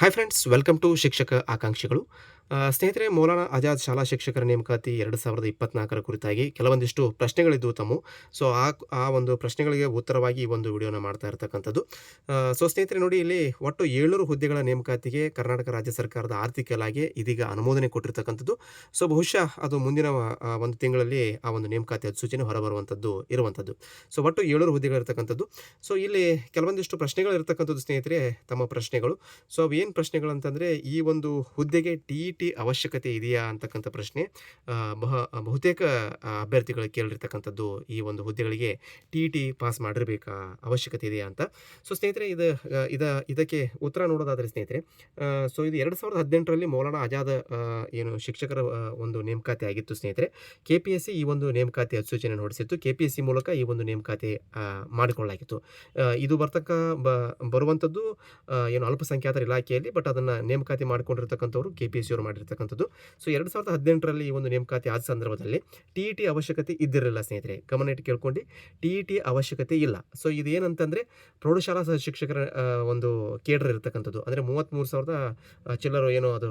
Hi friends welcome to ಶಿಕ್ಷಕ ಆಕಾಂಕ್ಷಿಗಳು. ಸ್ನೇಹಿತರೆ, ಮೌಲಾನಾ ಆಜಾದ್ ಶಾಲಾ ಶಿಕ್ಷಕರ ನೇಮಕಾತಿ ಎರಡು ಸಾವಿರದ ಇಪ್ಪತ್ನಾಲ್ಕರ ಕುರಿತಾಗಿ ಕೆಲವೊಂದಿಷ್ಟು ಪ್ರಶ್ನೆಗಳಿದ್ದವು ತಮ್ಮ. ಸೊ ಆ ಆ ಒಂದು ಪ್ರಶ್ನೆಗಳಿಗೆ ಉತ್ತರವಾಗಿ ಈ ಒಂದು ವಿಡಿಯೋನ ಮಾಡ್ತಾ ಇರತಕ್ಕಂಥದ್ದು. ಸೊ ಸ್ನೇಹಿತರೆ, ನೋಡಿ, ಇಲ್ಲಿ ಒಟ್ಟು ಏಳ್ನೂರು ಹುದ್ದೆಗಳ ನೇಮಕಾತಿಗೆ ಕರ್ನಾಟಕ ರಾಜ್ಯ ಸರ್ಕಾರದ ಆರ್ಥಿಕ ಇಲಾಖೆ ಇದೀಗ ಅನುಮೋದನೆ ಕೊಟ್ಟಿರ್ತಕ್ಕಂಥದ್ದು. ಸೊ ಬಹುಶಃ ಅದು ಮುಂದಿನ ಒಂದು ತಿಂಗಳಲ್ಲಿ ಆ ಒಂದು ನೇಮಕಾತಿ ಅಧಿಸೂಚನೆ ಹೊರಬರುವಂಥದ್ದು ಇರುವಂಥದ್ದು. ಸೊ ಒಟ್ಟು ಏಳ್ನೂರು ಹುದ್ದೆಗಳಿರ್ತಕ್ಕಂಥದ್ದು. ಸೊ ಇಲ್ಲಿ ಕೆಲವೊಂದಿಷ್ಟು ಪ್ರಶ್ನೆಗಳು ಇರ್ತಕ್ಕಂಥದ್ದು ಸ್ನೇಹಿತರೆ, ತಮ್ಮ ಪ್ರಶ್ನೆಗಳು. ಸೊ ಅವು ಏನು ಪ್ರಶ್ನೆಗಳು ಅಂತಂದರೆ ಈ ಒಂದು ಹುದ್ದೆಗೆ ಟಿ ಇ ಟಿ ಅವಶ್ಯಕತೆ ಇದೆಯಾ ಅಂತಕ್ಕಂಥ ಪ್ರಶ್ನೆ. ಬಹ, ಬಹುತೇಕ ಅಭ್ಯರ್ಥಿಗಳು ಕೇಳಿರ್ತಕ್ಕಂಥದ್ದು ಈ ಒಂದು ಹುದ್ದೆಗಳಿಗೆ ಟಿ ಇ ಟಿ ಪಾಸ್ ಮಾಡಿರಬೇಕಾ, ಅವಶ್ಯಕತೆ ಇದೆಯಾ ಅಂತ. ಸೊ ಸ್ನೇಹಿತರೆ, ಇದು, ಇದ, ಇದಕ್ಕೆ ಉತ್ತರ ನೋಡೋದಾದರೆ ಸ್ನೇಹಿತರೆ ಸೊ ಇದು ಎರಡು ಸಾವಿರದ ಹದಿನೆಂಟರಲ್ಲಿ ಮೌಲಾನಾ ಆಜಾದ್ ಏನು ಶಿಕ್ಷಕರ ಒಂದು ನೇಮಕಾತಿ ಆಗಿತ್ತು ಸ್ನೇಹಿತರೆ. ಕೆ ಪಿ ಎಸ್ ಸಿ ಈ ಒಂದು ನೇಮಕಾತಿ ಅಧಿಸೂಚನೆ ಹೊರಡಿಸಿತ್ತು. ಕೆ ಪಿ ಎಸ್ ಸಿ ಮೂಲಕ ಈ ಒಂದು ನೇಮಕಾತಿ ಮಾಡಿಕೊಳ್ಳಲಾಗಿತ್ತು. ಇದು ಬರ್ತಕ್ಕ ಬರುವಂಥದ್ದು ಏನು ಅಲ್ಪಸಂಖ್ಯಾತರ ಇಲಾಖೆಯಲ್ಲಿ ಬಟ್ ಅದನ್ನು ನೇಮಕಾತಿ ಮಾಡಿಕೊಂಡಿರ್ತಕ್ಕಂಥವ್ರು ಕೆ ಪಿ ಎಸ್ ಅವರು ಮಾಡಿರ್ತಕ್ಕಂಥದ್ದು. ಸೊ ಎರಡು ಸಾವಿರದ ಹದಿನೆಂಟರಲ್ಲಿ ಈ ಒಂದು ನೇಮಕಾತಿ ಆದ ಸಂದರ್ಭದಲ್ಲಿ ಟಿ ಇ ಟಿ ಅವಶ್ಯಕತೆ ಇದ್ದಿರಲಿಲ್ಲ ಸ್ನೇಹಿತರೆ. ಗಮನ ಇಟ್ಟು ಕೇಳ್ಕೊಂಡು ಟಿ ಇ ಟಿ ಅವಶ್ಯಕತೆ ಇಲ್ಲ. ಸೊ ಇದು ಏನಂತಂದರೆ ಪ್ರೌಢಶಾಲಾ ಸಹ ಶಿಕ್ಷಕರ ಒಂದು ಕೇಡರ್ ಇರತಕ್ಕಂಥದ್ದು. ಅಂದರೆ ಮೂವತ್ತ್ಮೂರು ಸಾವಿರದ ಚಿಲ್ಲರು ಏನೋ ಅದು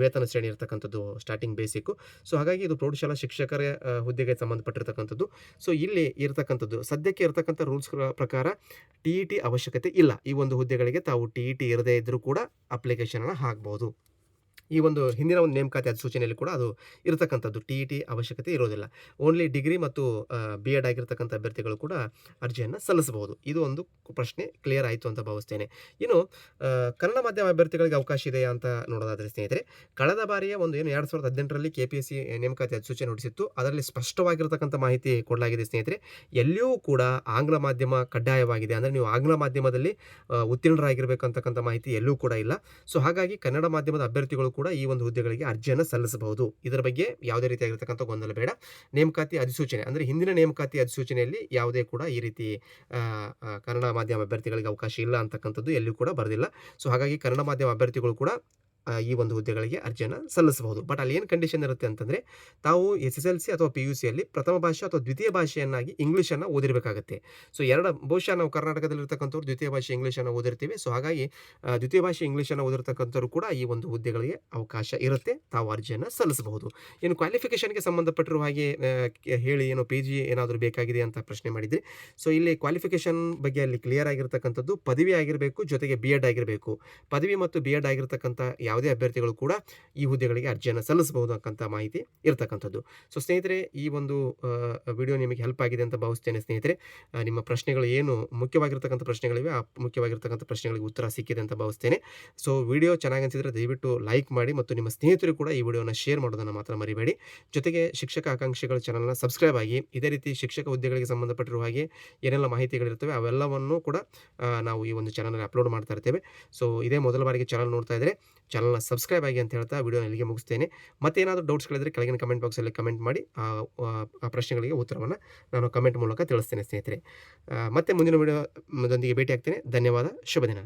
ವೇತನ ಶ್ರೇಣಿ ಇರತಕ್ಕಂಥದ್ದು ಸ್ಟಾರ್ಟಿಂಗ್ ಬೇಸಿಕ್ಕು ಸೊ ಹಾಗಾಗಿ ಇದು ಪ್ರೌಢಶಾಲಾ ಶಿಕ್ಷಕರ ಹುದ್ದೆಗೆ ಸಂಬಂಧಪಟ್ಟಿರ್ತಕ್ಕಂಥದ್ದು. ಸೊ ಇಲ್ಲಿ ಇರತಕ್ಕಂಥದ್ದು, ಸದ್ಯಕ್ಕೆ ಇರತಕ್ಕಂಥ ರೂಲ್ಸ್ ಪ್ರಕಾರ ಟಿ ಇ ಟಿ ಅವಶ್ಯಕತೆ ಇಲ್ಲ. ಈ ಒಂದು ಹುದ್ದೆಗಳಿಗೆ ತಾವು ಟಿ ಇ ಟಿ ಇರದೇ ಇದ್ದರೂ ಕೂಡ ಅಪ್ಲಿಕೇಶನನ್ನು ಹಾಕ್ಬೋದು. ಈ ಒಂದು ಹಿಂದಿನ ಒಂದು ನೇಮಕಾತಿ ಅಧಿಸೂಚನೆಯಲ್ಲಿ ಕೂಡ ಅದು ಇರತಕ್ಕಂಥದ್ದು ಟಿ ಇ ಟಿ ಅವಶ್ಯಕತೆ ಇರೋದಿಲ್ಲ. ಓನ್ಲಿ ಡಿಗ್ರಿ ಮತ್ತು ಬಿ ಎಡ್ ಆಗಿರ್ತಕ್ಕಂಥ ಅಭ್ಯರ್ಥಿಗಳು ಕೂಡ ಅರ್ಜಿಯನ್ನು ಸಲ್ಲಿಸಬಹುದು. ಇದು ಒಂದು ಪ್ರಶ್ನೆ ಕ್ಲಿಯರ್ ಆಯಿತು ಅಂತ ಭಾವಿಸ್ತೇನೆ. ಇನ್ನು ಕನ್ನಡ ಮಾಧ್ಯಮ ಅಭ್ಯರ್ಥಿಗಳಿಗೆ ಅವಕಾಶ ಇದೆಯಾ ಅಂತ ನೋಡೋದಾದರೆ ಸ್ನೇಹಿತರೆ, ಕಳೆದ ಬಾರಿಯ ಒಂದು ಏನು ಎರಡು ಸಾವಿರದ ಹದಿನೆಂಟರಲ್ಲಿ ಕೆ ಪಿ ಎಸ್ ಸಿ ನೇಮಕಾತಿ ಅಧಿಸೂಚನೆ ಹೊರಡಿಸಿತ್ತು ಅದರಲ್ಲಿ ಸ್ಪಷ್ಟವಾಗಿರತಕ್ಕಂಥ ಮಾಹಿತಿ ಕೊಡಲಾಗಿದೆ ಸ್ನೇಹಿತರೆ. ಎಲ್ಲಿಯೂ ಕೂಡ ಆಂಗ್ಲ ಮಾಧ್ಯಮ ಕಡ್ಡಾಯವಾಗಿದೆ. ಅಂದರೆ ನೀವು ಆಂಗ್ಲ ಮಾಧ್ಯಮದಲ್ಲಿ ಉತ್ತೀರ್ಣರಾಗಿರ್ಬೇಕಂತಕ್ಕಂಥ ಮಾಹಿತಿ ಎಲ್ಲೂ ಕೂಡ ಇಲ್ಲ. ಸೊ ಹಾಗಾಗಿ ಕನ್ನಡ ಮಾಧ್ಯಮದ ಅಭ್ಯರ್ಥಿಗಳು ಕೂಡ ಈ ಒಂದು ಹುದ್ದೆಗಳಿಗೆ ಅರ್ಜಿಯನ್ನು ಸಲ್ಲಿಸಬಹುದು. ಇದರ ಬಗ್ಗೆ ಯಾವುದೇ ರೀತಿಯಾಗಿರ್ತಕ್ಕಂಥ ಗೊಂದಲ ಬೇಡ. ನೇಮಕಾತಿ ಅಧಿಸೂಚನೆ, ಅಂದರೆ ಹಿಂದಿನ ನೇಮಕಾತಿ ಅಧಿಸೂಚನೆಯಲ್ಲಿ ಯಾವುದೇ ಕೂಡ ಈ ರೀತಿ ಕನ್ನಡ ಮಾಧ್ಯಮ ಅಭ್ಯರ್ಥಿಗಳಿಗೆ ಅವಕಾಶ ಇಲ್ಲ ಅಂತಕ್ಕಂಥದ್ದು ಎಲ್ಲಿಯೂ ಕೂಡ ಬರೆದಿಲ್ಲ. ಸೊ, ಹಾಗಾಗಿ ಕನ್ನಡ ಮಾಧ್ಯಮ ಅಭ್ಯರ್ಥಿಗಳು ಕೂಡ ಈ ಒಂದು ಹುದ್ದೆಗಳಿಗೆ ಅರ್ಜಿಯನ್ನು ಸಲ್ಲಿಸಬಹುದು. ಬಟ್ ಅಲ್ಲಿ ಏನು ಕಂಡೀಷನ್ ಇರುತ್ತೆ ಅಂತಂದರೆ, ತಾವು ಎಸ್ ಎಸ್ ಎಲ್ ಸಿ ಅಥವಾ ಪಿ ಯು ಸಿಯಲ್ಲಿ ಪ್ರಥಮ ಭಾಷೆ ಅಥವಾ ದ್ವಿತೀಯ ಭಾಷೆಯನ್ನಾಗಿ ಇಂಗ್ಲೀಷನ್ನು ಓದಿರಬೇಕಾಗುತ್ತೆ. ಸೊ ಎರಡು ಬಹುಶಃ ನಾವು ಕರ್ನಾಟಕದಲ್ಲಿರ್ತಕ್ಕಂಥವ್ರು ದ್ವಿತೀಯ ಭಾಷೆ ಇಂಗ್ಲೀಷನ್ನು ಓದಿರ್ತೀವಿ. ಸೊ ಹಾಗಾಗಿ ದ್ವಿತೀಯ ಭಾಷೆ ಇಂಗ್ಲೀಷನ್ನು ಓದಿರ್ತಕ್ಕಂಥವ್ರು ಕೂಡ ಈ ಒಂದು ಹುದ್ದೆಗಳಿಗೆ ಅವಕಾಶ ಇರುತ್ತೆ. ತಾವು ಅರ್ಜಿಯನ್ನು ಸಲ್ಲಿಸಬಹುದು. ಏನು ಕ್ವಾಲಿಫಿಕೇಷನ್ಗೆ ಸಂಬಂಧಪಟ್ಟಿರುವ ಹಾಗೆ ಹೇಳಿ ಏನು ಪಿ ಜಿ ಏನಾದರೂ ಬೇಕಾಗಿದೆ ಅಂತ ಪ್ರಶ್ನೆ ಮಾಡಿದ್ರಿ. ಸೊ ಇಲ್ಲಿ ಕ್ವಾಲಿಫಿಕೇಷನ್ ಬಗ್ಗೆ ಅಲ್ಲಿ ಕ್ಲಿಯರ್ ಆಗಿರ್ತಕ್ಕಂಥದ್ದು ಪದವಿ ಆಗಿರಬೇಕು, ಜೊತೆಗೆ ಬಿ ಎಡ್ ಆಗಿರಬೇಕು. ಪದವಿ ಮತ್ತು ಬಿ ಎಡ್ ಆಗಿರ್ತಕ್ಕಂಥ ಯಾವುದೇ ಅಭ್ಯರ್ಥಿಗಳು ಕೂಡ ಈ ಹುದ್ದೆಗಳಿಗೆ ಅರ್ಜಿಯನ್ನು ಸಲ್ಲಿಸಬಹುದು ಅಂತ ಮಾಹಿತಿ ಇರತಕ್ಕಂಥದ್ದು. ಸೊ ಸ್ನೇಹಿತರೆ, ಈ ಒಂದು ವಿಡಿಯೋ ನಿಮಗೆ ಹೆಲ್ಪ್ ಆಗಿದೆ ಅಂತ ಭಾವಿಸ್ತೇನೆ ಸ್ನೇಹಿತರೆ. ನಿಮ್ಮ ಪ್ರಶ್ನೆಗಳು ಏನು ಮುಖ್ಯವಾಗಿರ್ತಕ್ಕಂಥ ಪ್ರಶ್ನೆಗಳಿವೆ, ಆ ಮುಖ್ಯವಾಗಿರ್ತಕ್ಕಂಥ ಪ್ರಶ್ನೆಗಳಿಗೆ ಉತ್ತರ ಸಿಕ್ಕಿದೆ ಅಂತ ಭಾವಿಸ್ತೇನೆ. ಸೊ ವಿಡಿಯೋ ಚೆನ್ನಾಗಿ ಅನಿಸಿದರೆ ದಯವಿಟ್ಟು ಲೈಕ್ ಮಾಡಿ ಮತ್ತು ನಿಮ್ಮ ಸ್ನೇಹಿತರು ಕೂಡ ಈ ವಿಡಿಯೋನ ಶೇರ್ ಮಾಡೋದನ್ನು ಮಾತ್ರ ಮರಿಬೇಡಿ. ಜೊತೆಗೆ ಶಿಕ್ಷಕ ಆಕಾಂಕ್ಷಿಗಳ ಚಾನಲ್ನ ಸಬ್ಸ್ಕ್ರೈಬ್ ಆಗಿ, ಇದೇ ರೀತಿ ಶಿಕ್ಷಕ ಹುದ್ದೆಗಳಿಗೆ ಸಂಬಂಧಪಟ್ಟಿರುವ ಹಾಗೆ ಏನೆಲ್ಲ ಮಾಹಿತಿಗಳಿರ್ತವೆ, ಅವೆಲ್ಲವನ್ನು ಕೂಡ ನಾವು ಈ ಒಂದು ಚಾನಲ್ನಲ್ಲಿ ಅಪ್ಲೋಡ್ ಮಾಡ್ತಾ ಇರ್ತೇವೆ. ಸೊ ಇದೇ ಮೊದಲ ಬಾರಿಗೆ ಚಾನಲ್ ನೋಡ್ತಾ ಇದ್ದರೆ ಚಾನಲ್ನ ಸಬ್ಸ್ಕ್ರೈಬ್ ಆಗಿ ಅಂತ ಹೇಳ್ತಾ ವಿಡಿಯೋನ ಇಲ್ಲಿಗೆ ಮುಗಿಸ್ತೇನೆ. ಮತ್ತೇನಾದರೂ ಡೌಟ್ಸ್ಗಳಿದ್ರೆ ಕೆಳಗಿನ ಕಮೆಂಟ್ ಬಾಕ್ಸಲ್ಲಿ ಕಮೆಂಟ್ ಮಾಡಿ, ಆ ಪ್ರಶ್ನೆಗಳಿಗೆ ಉತ್ತರವನ್ನು ನಾನು ಕಮೆಂಟ್ ಮೂಲಕ ತಿಳಿಸ್ತೇನೆ ಸ್ನೇಹಿತರೆ. ಮತ್ತೆ ಮುಂದಿನ ವಿಡಿಯೋದೊಂದಿಗೆ ಭೇಟಿ ಆಗ್ತೇನೆ ಧನ್ಯವಾದ. ಶುಭ ದಿನ.